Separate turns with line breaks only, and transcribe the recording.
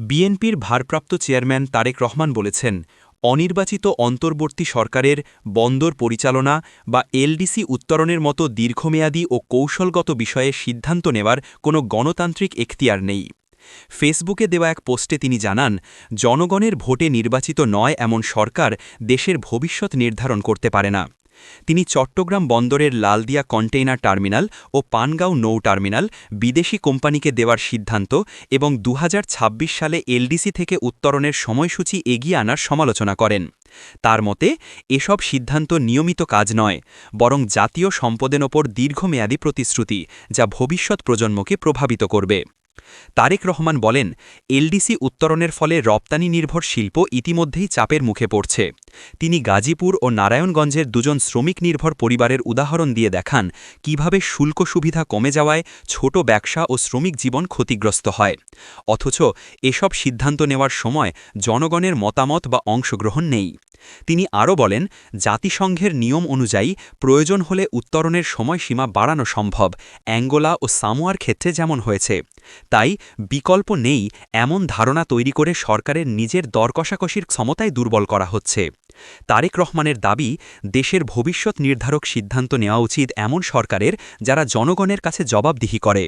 বিএনপির ভারপ্রাপ্ত চেয়ারম্যান তারেক রহমান বলেছেন, অনির্বাচিত অন্তর্বর্তী সরকারের বন্দর পরিচালনা বা এলডিসি উত্তরণের মতো দীর্ঘমেয়াদী ও কৌশলগত বিষয়ে সিদ্ধান্ত নেওয়ার কোনো গণতান্ত্রিক এখতিয়ার নেই। ফেসবুকে দেওয়া এক পোস্টে তিনি জানান, জনগণের ভোটে নির্বাচিত নয় এমন সরকার দেশের ভবিষ্যৎ নির্ধারণ করতে পারে না। তিনি চট্টগ্রাম বন্দরের লালদিয়া কন্টেইনার টার্মিনাল ও পানগাঁও নৌ টার্মিনাল বিদেশি কোম্পানিকে দেওয়ার সিদ্ধান্ত এবং দুহাজার ছাব্বিশ সালে এলডিসি থেকে উত্তরণের সময়সূচি এগিয়ে আনার সমালোচনা করেন। তার মতে, এসব সিদ্ধান্ত নিয়মিত কাজ নয়, বরং জাতীয় সম্পদের ওপর দীর্ঘমেয়াদী প্রতিশ্রুতি যা ভবিষ্যৎ প্রজন্মকে প্রভাবিত করবে। তারেক রহমান বলেন, এলডিসি উত্তরণের ফলে রপ্তানি নির্ভর শিল্প ইতিমধ্যেই চাপের মুখে পড়ছে। তিনি গাজীপুর ও নারায়ণগঞ্জের দুজন শ্রমিক নির্ভর পরিবারের উদাহরণ দিয়ে দেখান কীভাবে শুল্ক সুবিধা কমে যাওয়ায় ছোট ব্যবসা ও শ্রমিক জীবন ক্ষতিগ্রস্ত হয়। অথচ এসব সিদ্ধান্ত নেওয়ার সময় জনগণের মতামত বা অংশগ্রহণ নেই। তিনি আরও বলেন, জাতিসংঘের নিয়ম অনুযায়ী প্রয়োজন হলে উত্তরণের সময়সীমা বাড়ানো সম্ভব, অ্যাঙ্গোলা ও সামোয়ার ক্ষেত্রে যেমন হয়েছে। তাই বিকল্প নেই এমন ধারণা তৈরি করে সরকারের নিজের দরকষাকষির ক্ষমতায় দুর্বল করা হচ্ছে। তারেক রহমানের দাবি, দেশের ভবিষ্যৎ নির্ধারক সিদ্ধান্ত নেওয়া উচিত এমন সরকারের যারা জনগণের কাছে জবাবদিহি করে।